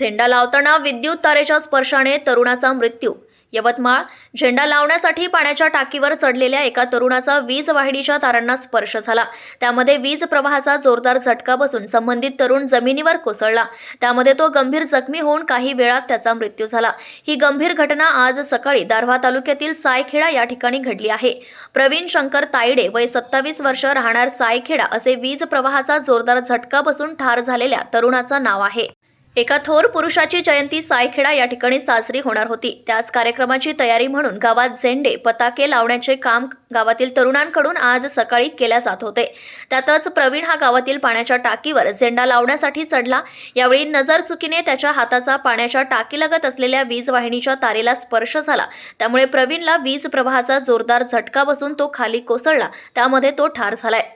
झेंडा लावताना विद्युत तारेच्या स्पर्शाने तरुणाचा मृत्यू. यवतमाळ झेंडा लावण्यासाठी पाण्याच्या टाकीवर चढलेल्या एका तरुणाचा वीज वाहिनीच्या तारांना स्पर्श झाला. त्यामध्ये वीज प्रवाहाचा जोरदार झटका बसून संबंधित तरुण जमिनीवर कोसळला. त्यामध्ये तो गंभीर जखमी होऊन काही वेळात त्याचा मृत्यू झाला. ही गंभीर घटना आज सकाळी दारव्हा तालुक्यातील सायखेडा या ठिकाणी घडली आहे. प्रवीण शंकर तायडे वय सत्तावीस वर्ष राहणार सायखेडा असे वीज प्रवाहाचा जोरदार झटका बसून ठार झालेल्या तरुणाचं नाव आहे. एका थोर पुरुषाची जयंती सायखेडा या ठिकाणी साजरी होणार होती. त्याच कार्यक्रमाची तयारी म्हणून गावात झेंडे पताके लावण्याचे काम गावातील तरुणांकडून आज सकाळी केल्या जात होते. त्यातच प्रवीण हा गावातील पाण्याच्या टाकीवर झेंडा लावण्यासाठी चढला. यावेळी नजर चुकीने त्याच्या हाताचा पाण्याच्या टाकीलगत असलेल्या वीज वाहिनीच्या तारेला स्पर्श झाला. त्यामुळे प्रवीणला वीज प्रवाहाचा जोरदार झटका बसून तो खाली कोसळला. त्यामध्ये तो ठार झालाय.